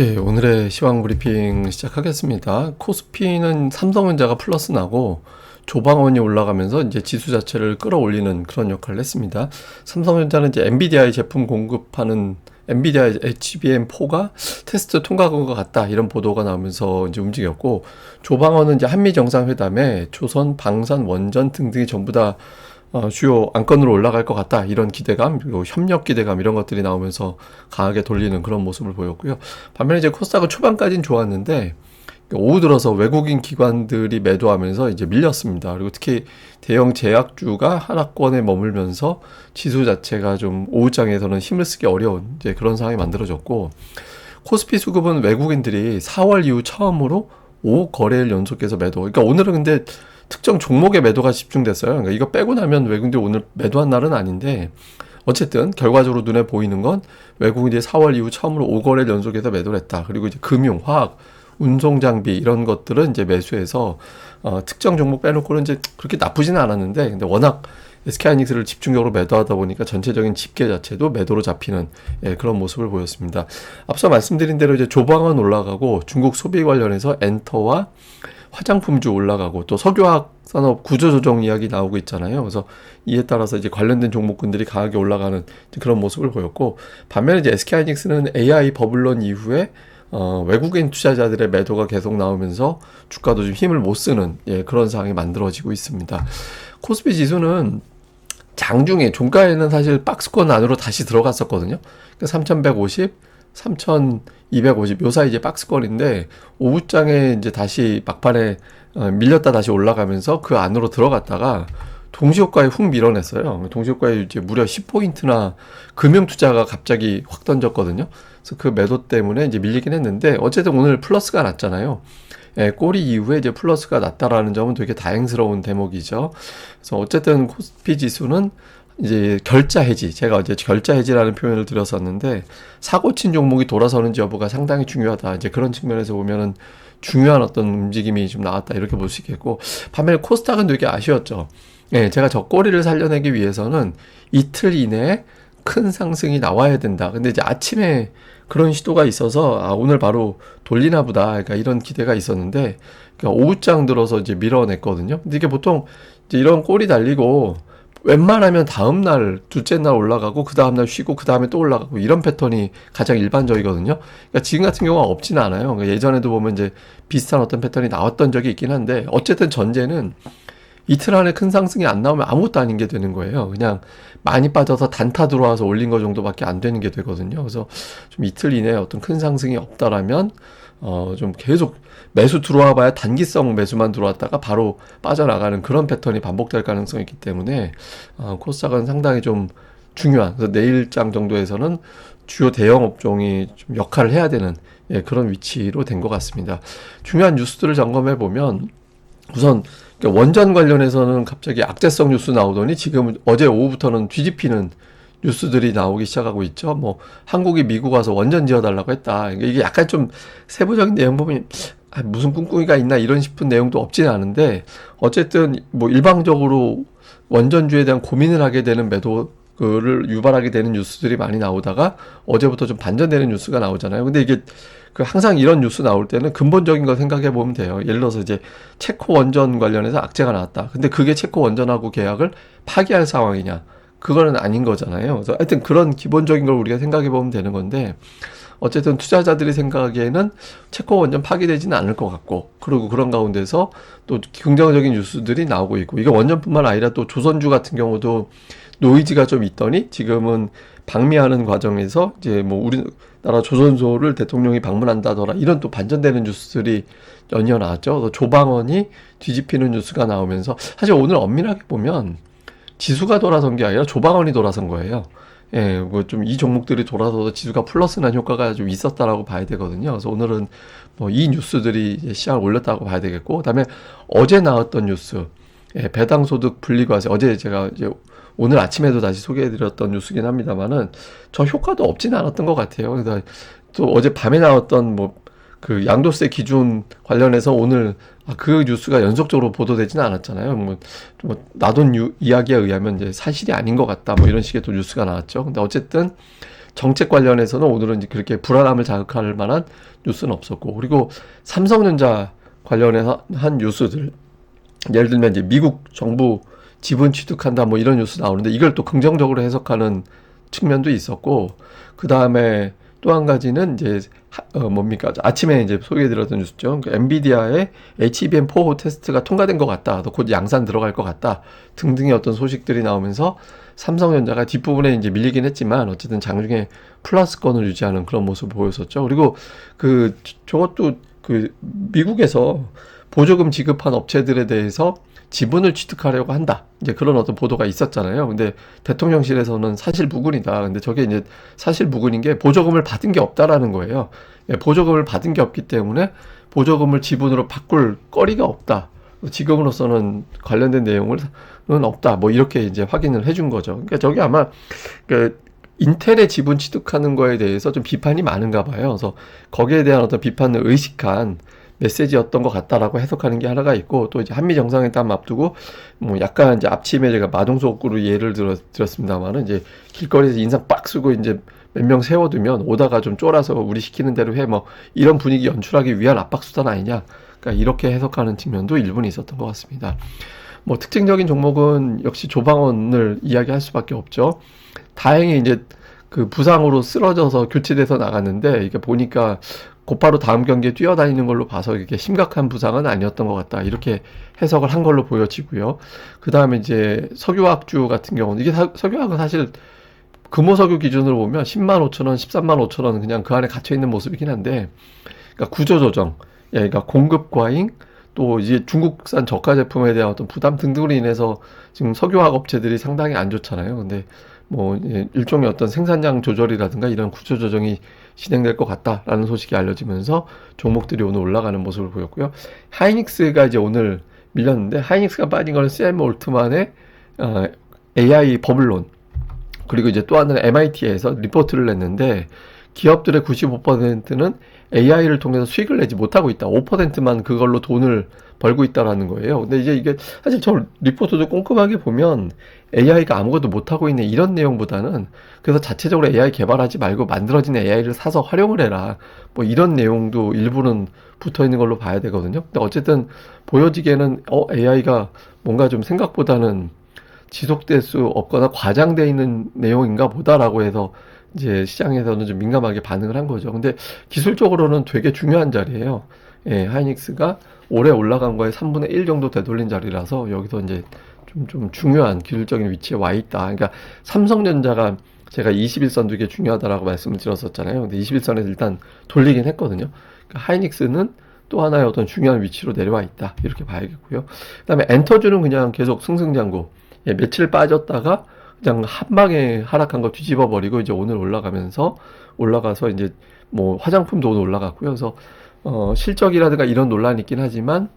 예, 오늘의 시황 브리핑 시작하겠습니다. 코스피는 삼성전자가 플러스 나고 조방원이 올라가면서 이제 지수 자체를 끌어올리는 그런 역할을 했습니다. 삼성전자는 이제 엔비디아의 제품 공급하는 엔비디아 HBM4가 테스트 통과한 것 같다 이런 보도가 나오면서 이제 움직였고 조방원은 이제 한미 정상회담에 조선, 방산, 원전 등등이 전부 다 어, 주요 안건으로 올라갈 것 같다 이런 기대감 그리고 협력 기대감 이런 것들이 나오면서 강하게 돌리는 그런 모습을 보였고요. 반면에 이제 코스닥은 초반까지는 좋았는데 오후 들어서 외국인 기관들이 매도하면서 이제 밀렸습니다. 그리고 특히 대형 제약주가 하락권에 머물면서 지수 자체가 좀 오후장에서는 힘을 쓰기 어려운 이제 그런 상황이 만들어졌고 코스피 수급은 외국인들이 4월 이후 처음으로 5 거래일 연속해서 매도. 그러니까 오늘은 근데 특정 종목의 매도가 집중됐어요. 그러니까 이거 빼고 나면 외국인들이 오늘 매도한 날은 아닌데 어쨌든 결과적으로 눈에 보이는 건 외국인들이 4월 이후 처음으로 5거래일 연속해서 매도를 했다. 그리고 이제 금융, 화학, 운송 장비 이런 것들은 이제 매수해서 어, 특정 종목 빼놓고는 이제 그렇게 나쁘지는 않았는데 근데 워낙 SK하이닉스를 집중적으로 매도하다 보니까 전체적인 집계 자체도 매도로 잡히는 예, 그런 모습을 보였습니다. 앞서 말씀드린 대로 이제 조방은 올라가고 중국 소비 관련해서 엔터와 화장품주 올라가고 또 석유화학 산업 구조조정 이야기 나오고 있잖아요. 그래서 이에 따라서 이제 관련된 종목군들이 강하게 올라가는 그런 모습을 보였고 반면에 이제 SK하이닉스는 AI 버블론 이후에 어, 외국인 투자자들의 매도가 계속 나오면서 주가도 좀 힘을 못 쓰는 예, 그런 상황이 만들어지고 있습니다. 코스피 지수는 장중에 종가에는 사실 박스권 안으로 다시 들어갔었거든요. 그러니까 3,150, 3,250요 사이 이제 박스권인데 오후장에 이제 다시 막판에 어, 밀렸다 다시 올라가면서 그 안으로 들어갔다가 동시효과에 훅 밀어냈어요. 동시효과에 이제 무려 10포인트나 금융 투자가 갑자기 확 던졌거든요. 그래서 그 매도 때문에 이제 밀리긴 했는데 어쨌든 오늘 플러스가 났잖아요. 예, 꼬리 이후에 이제 플러스가 났다라는 점은 되게 다행스러운 대목이죠. 그래서 어쨌든 코스피 지수는 이제 결자 해지 제가 어제 결자 해지라는 표현을 드렸었는데 사고 친 종목이 돌아서는지 여부가 상당히 중요하다. 이제 그런 측면에서 보면은 중요한 어떤 움직임이 좀 나왔다. 이렇게 볼 수 있겠고 반면에 코스닥은 되게 아쉬웠죠. 예 제가 저 꼬리를 살려내기 위해서는 이틀 이내에 큰 상승이 나와야 된다. 근데 이제 아침에 그런 시도가 있어서 아 오늘 바로 돌리나 보다. 그러니까 이런 기대가 있었는데 그러니까 오후장 들어서 이제 밀어냈거든요. 근데 이게 보통 이제 이런 꼬리 달리고 웬만하면 다음 날 둘째 날 올라가고 그 다음 날 쉬고 그 다음에 또 올라가고 이런 패턴이 가장 일반적이거든요. 그러니까 지금 같은 경우가 없지는 않아요. 그러니까 예전에도 보면 이제 비슷한 어떤 패턴이 나왔던 적이 있긴 한데 어쨌든 전제는 이틀 안에 큰 상승이 안 나오면 아무것도 아닌 게 되는 거예요. 그냥 많이 빠져서 단타 들어와서 올린 거 정도밖에 안 되는 게 되거든요. 그래서 좀 이틀 이내에 어떤 큰 상승이 없다라면 어, 좀 계속 매수 들어와 봐야 단기성 매수만 들어왔다가 바로 빠져나가는 그런 패턴이 반복될 가능성이 있기 때문에 어, 코스닥은 상당히 좀 중요한 그래서 내일장 정도에서는 주요 대형 업종이 좀 역할을 해야 되는 예, 그런 위치로 된 것 같습니다. 중요한 뉴스들을 점검해 보면 우선 원전 관련해서는 갑자기 악재성 뉴스 나오더니 지금 어제 오후부터는 뒤집히는 뉴스들이 나오기 시작하고 있죠. 뭐 한국이 미국 와서 원전 지어달라고 했다. 이게 약간 좀 세부적인 내용 보면 아, 무슨 꿍꿍이가 있나 이런 싶은 내용도 없지는 않은데 어쨌든 뭐 일방적으로 원전주에 대한 고민을 하게 되는 매도 그를 유발하게 되는 뉴스들이 많이 나오다가 어제부터 좀 반전되는 뉴스가 나오잖아요. 근데 이게 그 항상 이런 뉴스 나올 때는 근본적인 거 생각해 보면 돼요. 예를 들어서 이제 체코 원전 관련해서 악재가 나왔다. 근데 그게 체코 원전하고 계약을 파기할 상황이냐? 그거는 아닌 거잖아요. 그래서 하여튼 그런 기본적인 걸 우리가 생각해 보면 되는 건데 어쨌든 투자자들이 생각하기에는 체코 원전 파기되지는 않을 것 같고 그리고 그런 가운데서 또 긍정적인 뉴스들이 나오고 있고 이게 원전뿐만 아니라 또 조선주 같은 경우도 노이즈가 좀 있더니 지금은 방미하는 과정에서 이제 뭐 우리 나라 조선소를 대통령이 방문한다더라 이런 또 반전되는 뉴스들이 연이어 나왔죠. 조방원이 뒤집히는 뉴스가 나오면서 사실 오늘 엄밀하게 보면 지수가 돌아선 게 아니라 조방원이 돌아선 거예요. 예, 뭐 좀 이 종목들이 돌아서서 지수가 플러스 난 효과가 좀 있었다라고 봐야 되거든요. 그래서 오늘은 뭐 이 뉴스들이 시장을 올렸다고 봐야 되겠고, 그다음에 어제 나왔던 뉴스, 예, 배당 소득 분리과세 어제 제가 이제 오늘 아침에도 다시 소개해드렸던 뉴스긴 합니다만은 저 효과도 없지는 않았던 것 같아요. 또 어제 밤에 나왔던 뭐 그 양도세 기준 관련해서 오늘 아, 그 뉴스가 연속적으로 보도되지는 않았잖아요. 뭐, 뭐 나돈 유, 이야기에 의하면 이제 사실이 아닌 것 같다. 뭐 이런 식의 또 뉴스가 나왔죠. 근데 어쨌든 정책 관련해서는 오늘은 이제 그렇게 불안함을 자극할 만한 뉴스는 없었고 그리고 삼성전자 관련해서 한 뉴스들 예를 들면 이제 미국 정부 지분 취득한다 뭐 이런 뉴스 나오는데 이걸 또 긍정적으로 해석하는 측면도 있었고 그 다음에 또 한 가지는 이제 하- 어 뭡니까 아침에 이제 소개해드렸던 뉴스죠. 그 엔비디아의 HBM4 테스트가 통과된 것 같다. 또곧 양산 들어갈 것 같다. 등등의 어떤 소식들이 나오면서 삼성전자가 뒷부분에 이제 밀리긴 했지만 어쨌든 장중에 플러스권을 유지하는 그런 모습을 보였었죠. 그리고 그 저것도 그 미국에서 보조금 지급한 업체들에 대해서 지분을 취득하려고 한다. 이제 그런 어떤 보도가 있었잖아요. 근데 대통령실에서는 사실 무근이다. 근데 저게 이제 사실 무근인 게 보조금을 받은 게 없다라는 거예요. 예, 보조금을 받은 게 없기 때문에 보조금을 지분으로 바꿀 거리가 없다. 지금으로서는 관련된 내용은 없다. 뭐 이렇게 이제 확인을 해준 거죠. 그러니까 저게 아마 그 인텔의 지분 취득하는 거에 대해서 좀 비판이 많은가 봐요. 그래서 거기에 대한 어떤 비판을 의식한 메시지였던 것 같다라고 해석하는 게 하나가 있고 또 이제 한미 정상회담 앞두고 뭐 약간 이제 앞치에 제가 마동석으로 예를 들어 드렸습니다만은 이제 길거리에서 인상 빡 쓰고 이제 몇 명 세워두면 오다가 좀 쫄아서 우리 시키는 대로 해 뭐 이런 분위기 연출하기 위한 압박 수단 아니냐 그러니까 이렇게 해석하는 측면도 일부는 있었던 것 같습니다. 뭐 특징적인 종목은 역시 조방원을 이야기할 수밖에 없죠. 다행히 이제 그 부상으로 쓰러져서 교체돼서 나갔는데 이게 보니까 곧바로 다음 경기에 뛰어다니는 걸로 봐서 이게 심각한 부상은 아니었던 것 같다. 이렇게 해석을 한 걸로 보여지고요. 그 다음에 이제 석유화학주 같은 경우는 이게 사- 석유화학은 사실 금호석유 기준으로 보면 10만 5천 원, 13만 5천 원 그냥 그 안에 갇혀 있는 모습이긴 한데, 그러니까 구조조정, 예, 그러니까 공급 과잉, 또 이제 중국산 저가 제품에 대한 어떤 부담 등등으로 인해서 지금 석유화학 업체들이 상당히 안 좋잖아요. 근데 뭐 예, 일종의 어떤 생산량 조절이라든가 이런 구조 조정이 진행될 것 같다라는 소식이 알려지면서 종목들이 오늘 올라가는 모습을 보였고요. 하이닉스가 이제 오늘 밀렸는데 하이닉스가 빠진 거는 샘 올트만의 어, AI 버블론 그리고 이제 또 하나는 MIT에서 리포트를 냈는데 기업들의 95%는 AI를 통해서 수익을 내지 못하고 있다. 5%만 그걸로 돈을 벌고 있다라는 거예요. 근데 이제 이게 사실 저 리포트도 꼼꼼하게 보면 AI가 아무것도 못하고 있는 이런 내용보다는 그래서 자체적으로 AI 개발하지 말고 만들어진 AI를 사서 활용을 해라. 뭐 이런 내용도 일부는 붙어 있는 걸로 봐야 되거든요. 근데 어쨌든 보여지기에는 어, AI가 뭔가 좀 생각보다는 지속될 수 없거나 과장되어 있는 내용인가 보다라고 해서 이제 시장에서는 좀 민감하게 반응을 한 거죠. 근데 기술적으로는 되게 중요한 자리예요. 예, 하이닉스가 올해 올라간 거에 3분의 1 정도 되돌린 자리라서 여기서 이제 좀, 좀 중요한 기술적인 위치에 와 있다. 그러니까 삼성전자가 제가 21선도 이게 중요하다라고 말씀을 드렸었잖아요. 근데 21선에서 일단 돌리긴 했거든요. 그러니까 하이닉스는 또 하나의 어떤 중요한 위치로 내려와 있다. 이렇게 봐야겠고요. 그 다음에 엔터주는 그냥 계속 승승장구. 예, 며칠 빠졌다가 그냥 한 방에 하락한 거 뒤집어 버리고 이제 오늘 올라가면서 올라가서 이제 뭐 화장품도 오늘 올라갔고요. 그래서 어, 실적이라든가 이런 논란이 있긴 하지만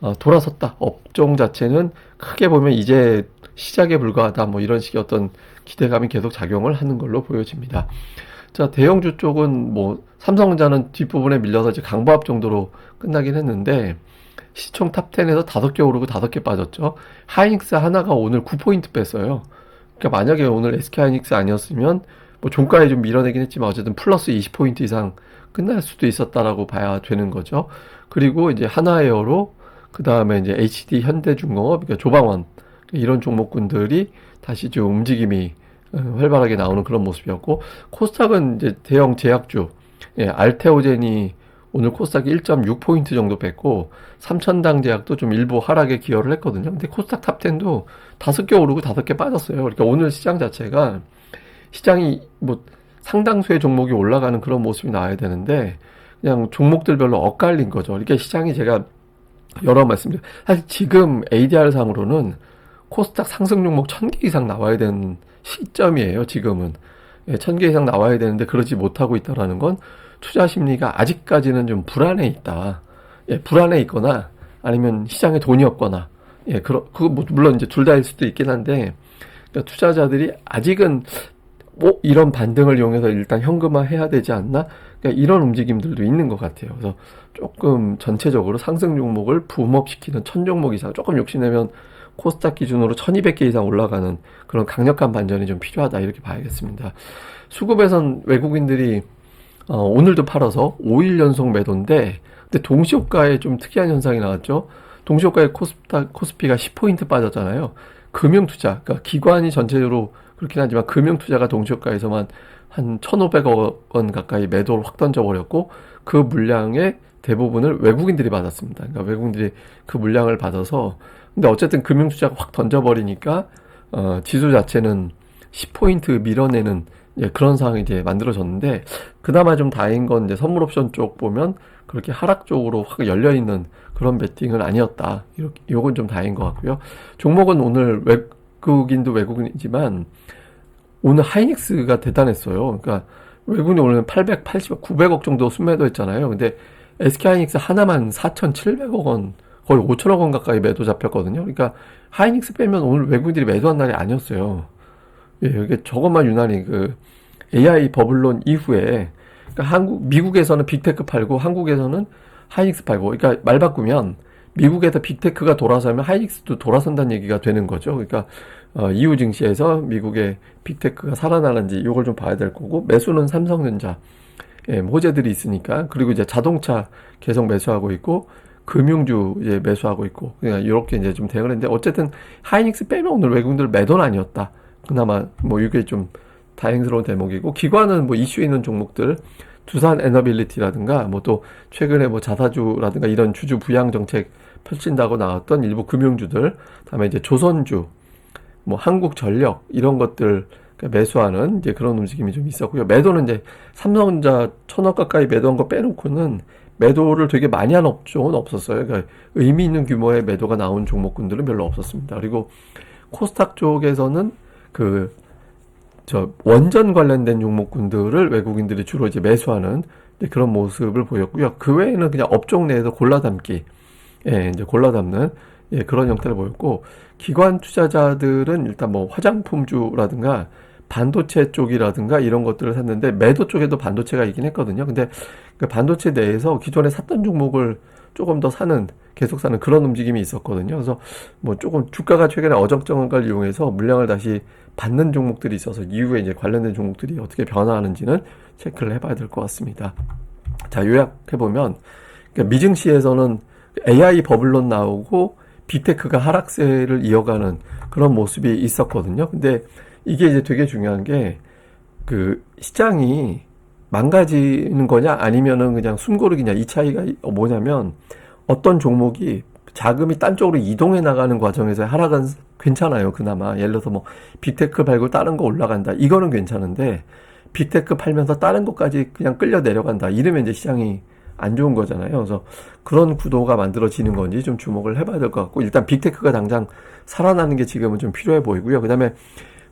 어, 돌아섰다. 업종 자체는 크게 보면 이제 시작에 불과하다. 뭐 이런 식의 어떤 기대감이 계속 작용을 하는 걸로 보여집니다. 자, 대형주 쪽은 뭐 삼성전자는 뒷부분에 밀려서 이제 강보합 정도로 끝나긴 했는데 시총 탑10에서 다섯 개 오르고 다섯 개 빠졌죠. 하이닉스 하나가 오늘 9포인트 뺐어요. 그러니까 만약에 오늘 SK 하이닉스 아니었으면 뭐 종가에 좀 밀어내긴 했지만 어쨌든 플러스 20포인트 이상 끝날 수도 있었다라고 봐야 되는 거죠. 그리고 이제 하나에어로 그 다음에 이제 HD 현대중공업 그러니까 조방원 이런 종목군들이 다시 좀 움직임이 어, 활발하게 나오는 그런 모습이었고 코스닥은 이제 대형 제약주 예, 알테오젠이 오늘 코스닥이 1.6포인트 정도 뺐고 삼천당 제약도 좀 일부 하락에 기여를 했거든요. 근데 코스닥 탑10도 다섯 개 오르고 다섯 개 빠졌어요. 그러니까 오늘 시장 자체가 시장이 뭐 상당수의 종목이 올라가는 그런 모습이 나와야 되는데 그냥 종목들별로 엇갈린 거죠. 그러니까 시장이 제가 여러 번 말씀드려 사실 지금 ADR 상으로는 코스닥 상승 종목 1000개 이상 나와야 되는 시점이에요. 지금은 예, 1000개 이상 나와야 되는데 그러지 못하고 있다라는 건 투자 심리가 아직까지는 좀 불안해 있다. 예, 불안해 있거나 아니면 시장에 돈이 없거나 예, 그러, 그거 뭐 물론 이제 둘 다일 수도 있긴 한데 그러니까 투자자들이 아직은 뭐 이런 반등을 이용해서 일단 현금화 해야 되지 않나? 그러니까 이런 움직임들도 있는 것 같아요. 그래서 조금 전체적으로 상승 종목을 붐업시키는 천 종목 이상 조금 욕심내면 코스닥 기준으로 1200개 이상 올라가는 그런 강력한 반전이 좀 필요하다 이렇게 봐야겠습니다. 수급에선 외국인들이 어, 오늘도 팔아서 5일 연속 매도인데 근데 동시효과에 좀 특이한 현상이 나왔죠. 동시효과에 코스닥 코스피가 10포인트 빠졌잖아요. 금융투자, 그러니까 기관이 전체적으로 그렇긴 하지만 금융투자가 동시효과에서만 한 1,500억 원 가까이 매도를 확 던져버렸고 그 물량의 대부분을 외국인들이 받았습니다. 그러니까 외국인들이 그 물량을 받아서 근데 어쨌든 금융투자가 확 던져버리니까 어, 지수 자체는 10포인트 밀어내는 예, 그런 상황이 이제 만들어졌는데 그나마 좀 다행인 건 이제 선물 옵션 쪽 보면 그렇게 하락 쪽으로 확 열려 있는 그런 베팅은 아니었다. 이렇게 요건 좀 다행인 것 같고요. 종목은 오늘 외국인도 외국인이지만 오늘 하이닉스가 대단했어요. 그러니까 외국인이 오늘 880억, 900억 정도 순매도했잖아요. 근데 SK 하이닉스 하나만 4,700억 원, 거의 5천억 원 가까이 매도 잡혔거든요. 그러니까 하이닉스 빼면 오늘 외국인들이 매도한 날이 아니었어요. 예, 이게 저것만 유난히 그 AI 버블론 이후에 그러니까 한국 미국에서는 빅테크 팔고 한국에서는 하이닉스 팔고 그러니까 말 바꾸면 미국에서 빅테크가 돌아서면 하이닉스도 돌아선다는 얘기가 되는 거죠. 그러니까 어, 이후 증시에서 미국의 빅테크가 살아나는지 이걸 좀 봐야 될 거고 매수는 삼성전자 예, 호재들이 있으니까 그리고 이제 자동차 계속 매수하고 있고 금융주 이제 매수하고 있고 그냥 이렇게 이제 좀 대응을 했는데 어쨌든 하이닉스 빼면 오늘 외국인들 매도는 아니었다. 그나마 뭐 이게 좀 다행스러운 대목이고 기관은 뭐 이슈 있는 종목들 두산 에너빌리티라든가 뭐 또 최근에 뭐 자사주라든가 이런 주주 부양 정책 펼친다고 나왔던 일부 금융주들 다음에 이제 조선주 뭐 한국전력 이런 것들 매수하는 이제 그런 움직임이 좀 있었고요. 매도는 이제 삼성전자 천억 가까이 매도한 거 빼놓고는 매도를 되게 많이 한 업종은 없었어요. 그러니까 의미 있는 규모의 매도가 나온 종목군들은 별로 없었습니다. 그리고 코스닥 쪽에서는 그, 저, 원전 관련된 종목군들을 외국인들이 주로 이제 매수하는 그런 모습을 보였고요. 그 외에는 그냥 업종 내에서 골라 담기, 예, 이제 골라 담는, 예, 그런 형태를 보였고, 기관 투자자들은 일단 뭐 화장품주라든가 반도체 쪽이라든가 이런 것들을 샀는데 매도 쪽에도 반도체가 있긴 했거든요. 근데 그 반도체 내에서 기존에 샀던 종목을 조금 더 사는 계속 사는 그런 움직임이 있었거든요. 그래서 뭐 조금 주가가 최근에 어정쩡한 걸 이용해서 물량을 다시 받는 종목들이 있어서 이후에 이제 관련된 종목들이 어떻게 변화하는지는 체크를 해봐야 될 것 같습니다. 자, 요약해보면, 그러니까 미증시에서는 AI 버블론 나오고 빅테크가 하락세를 이어가는 그런 모습이 있었거든요. 근데 이게 이제 되게 중요한 게 그 시장이 망가지는 거냐 아니면은 그냥 숨고르기냐 이 차이가 뭐냐면 어떤 종목이 자금이 딴 쪽으로 이동해 나가는 과정에서 하락은 괜찮아요. 그나마 예를 들어서 뭐 빅테크 팔고 다른 거 올라간다. 이거는 괜찮은데 빅테크 팔면서 다른 것까지 그냥 끌려 내려간다. 이러면 이제 시장이 안 좋은 거잖아요. 그래서 그런 구도가 만들어지는 건지 좀 주목을 해봐야 될 것 같고 일단 빅테크가 당장 살아나는 게 지금은 좀 필요해 보이고요. 그다음에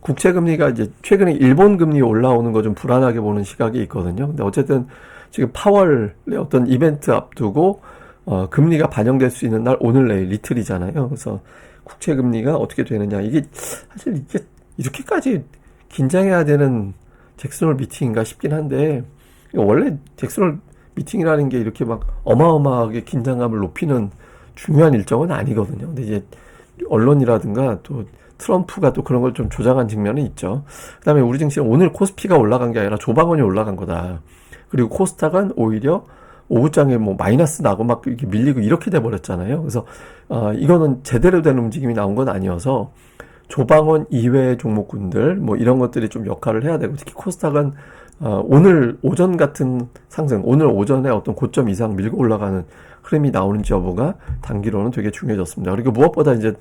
국채 금리가 이제 최근에 일본 금리 올라오는 거 좀 불안하게 보는 시각이 있거든요. 근데 어쨌든 지금 파월의 어떤 이벤트 앞두고 어, 금리가 반영될 수 있는 날 오늘 내일 이틀이잖아요. 그래서 국채 금리가 어떻게 되느냐 이게 사실 이게 이렇게까지 긴장해야 되는 잭슨홀 미팅인가 싶긴 한데 원래 잭슨홀 미팅이라는 게 이렇게 막 어마어마하게 긴장감을 높이는 중요한 일정은 아니거든요. 근데 이제 언론이라든가 또 트럼프가 또 그런 걸 좀 조장한 측면이 있죠. 그 다음에 우리 증시는 오늘 코스피가 올라간 게 아니라 조방원이 올라간 거다. 그리고 코스닥은 오히려 오후장에 뭐 마이너스 나고 막 이렇게 밀리고 이렇게 돼 버렸잖아요. 그래서 어, 이거는 제대로 된 움직임이 나온 건 아니어서 조방원 이외의 종목군들 뭐 이런 것들이 좀 역할을 해야 되고 특히 코스닥은 어, 오늘 오전 같은 상승, 오늘 오전에 어떤 고점 이상 밀고 올라가는 흐름이 나오는지 여부가 단기로는 되게 중요해졌습니다. 그리고 무엇보다 이제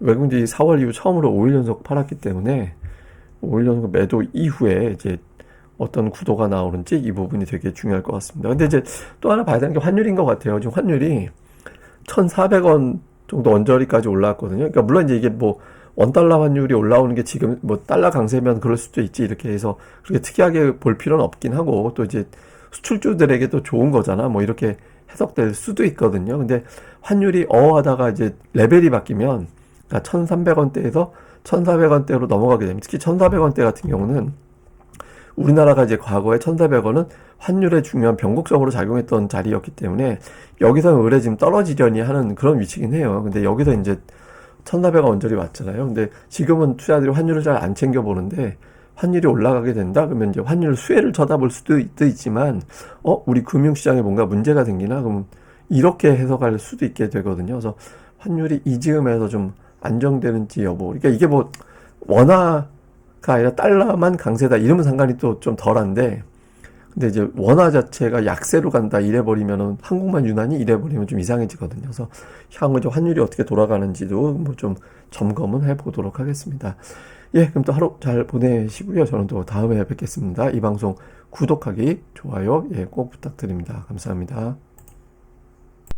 외국인들이 4월 이후 처음으로 5일 연속 팔았기 때문에 5일 연속 매도 이후에 이제 어떤 구도가 나오는지 이 부분이 되게 중요할 것 같습니다. 근데 이제 또 하나 봐야 되는 게 환율인 것 같아요. 지금 환율이 1,400원 정도 언저리까지 올라왔거든요. 그러니까 물론 이제 이게 뭐 원달러 환율이 올라오는 게 지금 뭐 달러 강세면 그럴 수도 있지 이렇게 해서 그렇게 특이하게 볼 필요는 없긴 하고 또 이제 수출주들에게 도 좋은 거잖아. 뭐 이렇게 해석될 수도 있거든요. 근데 환율이 어 하다가 이제 레벨이 바뀌면 그러니까 1,300원대에서 1,400원대로 넘어가게 되면 특히 1,400원대 같은 경우는 우리나라가 이제 과거에 1,400원은 환율에 중요한 변곡적으로 작용했던 자리였기 때문에 여기서는 의뢰 지금 떨어지려니 하는 그런 위치긴 해요. 근데 여기서 이제 1,400원 언저리 왔잖아요. 근데 지금은 투자들이 환율을 잘 안 챙겨 보는데 환율이 올라가게 된다? 그러면 이제 환율 수혜를 쳐다볼 수도 있, 있지만, 어, 우리 금융시장에 뭔가 문제가 생기나? 그럼 이렇게 해석할 수도 있게 되거든요. 그래서 환율이 이 즈음에서 좀 안정되는지 여부. 그러니까 이게 뭐, 원화 가 아니라 달러만 강세다. 이러면 상관이 또 좀 덜한데, 근데 이제 원화 자체가 약세로 간다 이래버리면은 한국만 유난히 이래버리면 좀 이상해지거든요. 그래서 향후 이제 환율이 어떻게 돌아가는지도 뭐 좀 점검은 해보도록 하겠습니다. 예, 그럼 또 하루 잘 보내시고요. 저는 또 다음에 뵙겠습니다. 이 방송 구독하기, 좋아요, 예, 꼭 부탁드립니다. 감사합니다.